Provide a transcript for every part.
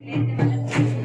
Gracias.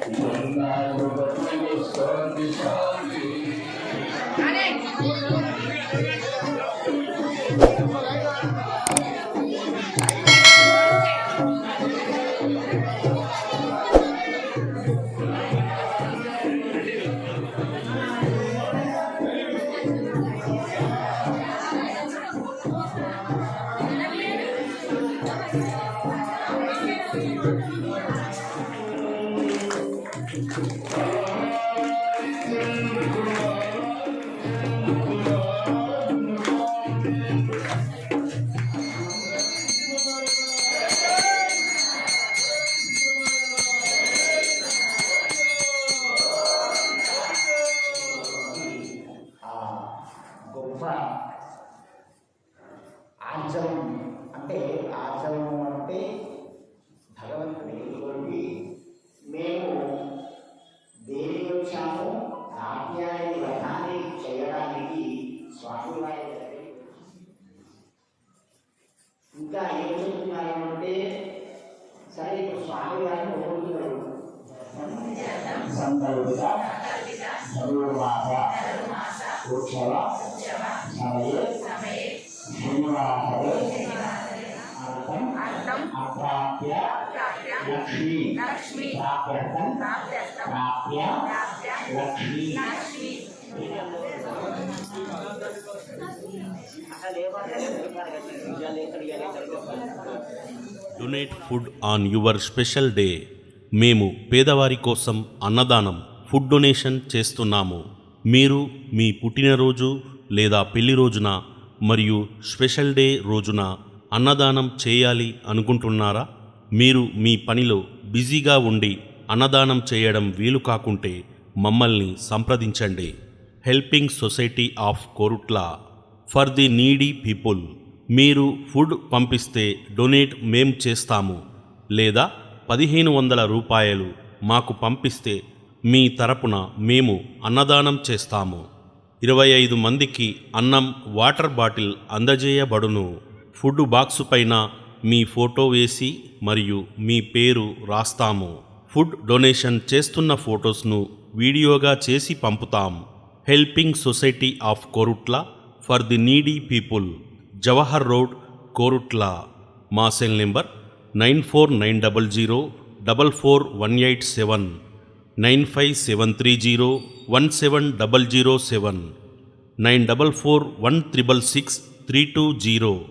Thank you. ఆచరణ. అంటే ఆచరణ అంటే వచ్చాము. ఆజ్ఞాని వ్రతాన్ని చేయడానికి స్వామివారి. ఇంకా ఏం చెప్తున్నారు అంటే సరే ఇప్పుడు స్వామివారిని ఒప్పుకున్నారు సంకల్పిత ధనుర్మాస ఉత్సవ సమయే శనివాసరే అర్థం? అప్రాప్య లక్ష్మీ ప్రాప్యర్థం? ప్రాప్య Lakshmi donate food on your special day మేము పేదవారి కోసం అన్నదానం ఫుడ్ డొనేషన్ చేస్తున్నాము. మీరు మీ పుట్టినరోజు లేదా పెళ్ళి రోజున మరియు స్పెషల్ డే రోజున అన్నదానం చేయాలి అనుకుంటున్నారా? మీరు మీ పనిలో బిజీగా ఉండి అన్నదానం చేయడం వీలు కాకుంటే మమ్మల్ని సంప్రదించండి. Helping society of Korutla for the needy people. మీరు ఫుడ్ పంపిస్తే డొనేట్ మేం చేస్తాము. లేదా పదిహేను వందల రూపాయలు మాకు పంపిస్తే మీ తరపున మేము అన్నదానం చేస్తాము. ఇరవై ఐదు మందికి అన్నం వాటర్ బాటిల్ అందజేయబడును. ఫుడ్ బాక్సు పైన మీ ఫోటో వేసి మరియు మీ పేరు రాస్తాము. ఫుడ్ డొనేషన్ చేస్తున్న ఫొటోస్ను వీడియోగా చేసి పంపుతాం. Helping society of Korutla for the needy people. Jawahar road Korutla. మా cell number nine four nine double zero double four one eight seven. Nine five seven three zero one seven double zero seven. Nine double four one triple six three two zero.